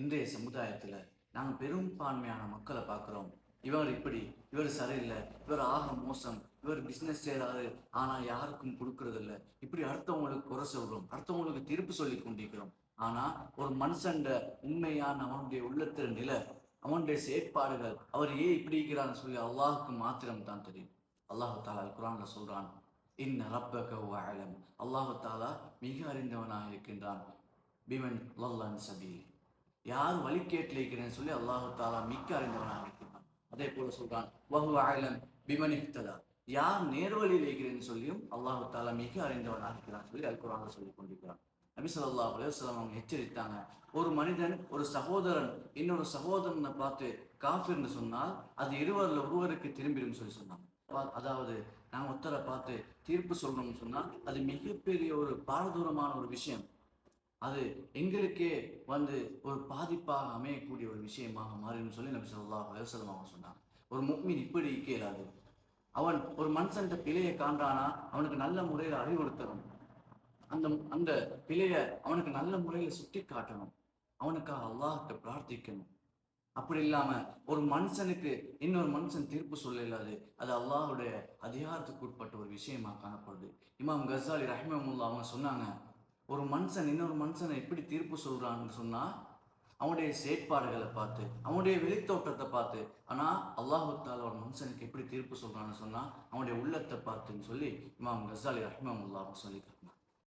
இன்றைய சமுதாயத்தில் நாங்கள் பெரும்பான்மையான மக்களை பார்க்குறோம் இவர் இப்படி இவர் சரியில்லை இவர் ஆக மோசம் இவர் பிஸ்னஸ் செய்கிறாரு ஆனால் யாருக்கும் கொடுக்கறதில்ல. இப்படி அடுத்தவங்களுக்கு குறை சொல்கிறோம் அடுத்தவங்களுக்கு தீர்ப்பு சொல்லி கொண்டிருக்கிறோம். ஆனால் ஒரு மனுஷன்ற உண்மையான அவனுடைய உள்ளத்தின் நிலை அவனுடைய செயற்பாடுகள் அவர் ஏன் இப்படி இருக்கிறான்னு சொல்லி அல்லாஹுக்கு மாத்திரம் தான் தெரியும். அல்லாஹு தாலா குரான்ல சொல்றான் இன் ரப்பக அலம். அல்லாஹு தாலா மிக அறிந்தவனாக இருக்கின்றான் பிமன் லல்லான் சபீல். யார் வழிகேட்டில் இருக்கிறேன்னு சொல்லி அல்லாஹு தாலா மிக்க அறிந்தவனாக இருக்கிறான் அதே போல சொல்றான் வஹு அகலன் விமனித்ததா யார் நேர்வழியில் இருக்கிறேன்னு சொல்லியும் அல்லாஹு தாலா மிக அறிந்தவனாக இருக்கிறான் சொல்லி அல் குரான்ல சொல்லி கொண்டிருக்கிறான். நபிசல்லா ஸல்லல்லாஹு அவங்க எச்சரித்தாங்க ஒரு மனிதன் ஒரு சகோதரன் இன்னொரு சகோதரனை பார்த்து காஃபிர்னு சொன்னால் அது இருவரில் ஒருவருக்கு திரும்பிடும் சொல்லி சொன்னாங்க. அதாவது நான் ஒருத்தரை பார்த்து தீர்ப்பு சொல்லணும்னு சொன்னால் அது மிகப்பெரிய ஒரு பாரதூரமான ஒரு விஷயம். அது எங்களுக்கே வந்து ஒரு பாதிப்பாக அமையக்கூடிய ஒரு விஷயமாக மாறிடும் சொல்லி நபி சொல்லா அலைஹி வஸல்லம் அவங்க சொன்னாங்க. ஒரு முக்மின் இப்படி இயலாது. அவன் ஒரு மனுஷன்ட்ட பிழையை காண்றானா அவனுக்கு நல்ல முறையில் அறிவுறுத்தணும். அந்த அந்த பிழையை அவனுக்கு நல்ல முறையில் சுட்டி காட்டணும் அவனுக்காக அல்லாஹிட்ட பிரார்த்திக்கணும். அப்படி இல்லாம ஒரு மனுஷனுக்கு இன்னொரு மனுஷன் தீர்ப்பு சொல்ல இல்லாது அது அல்லாஹுடைய அதிகாரத்துக்கு உட்பட்ட ஒரு விஷயமா காணப்படுது. இமாம் கசாலி ரஹ்மமுல்லா அவங்க சொன்னாங்க ஒரு மனுஷன் இன்னொரு மனுஷனை எப்படி தீர்ப்பு சொல்கிறான்னு சொன்னால் அவனுடைய செயற்பாடுகளை பார்த்து அவனுடைய வெளித்தோற்றத்தை பார்த்து ஆனால் அல்லாஹுத்தால ஒரு மனுஷனுக்கு எப்படி தீர்ப்பு சொல்கிறான்னு சொன்னால் அவனுடைய உள்ளத்தை பார்த்துன்னு சொல்லி இமாம் கசாலி ரஹ்மமுல்லா அவங்க சொல்லிக்கிறாங்க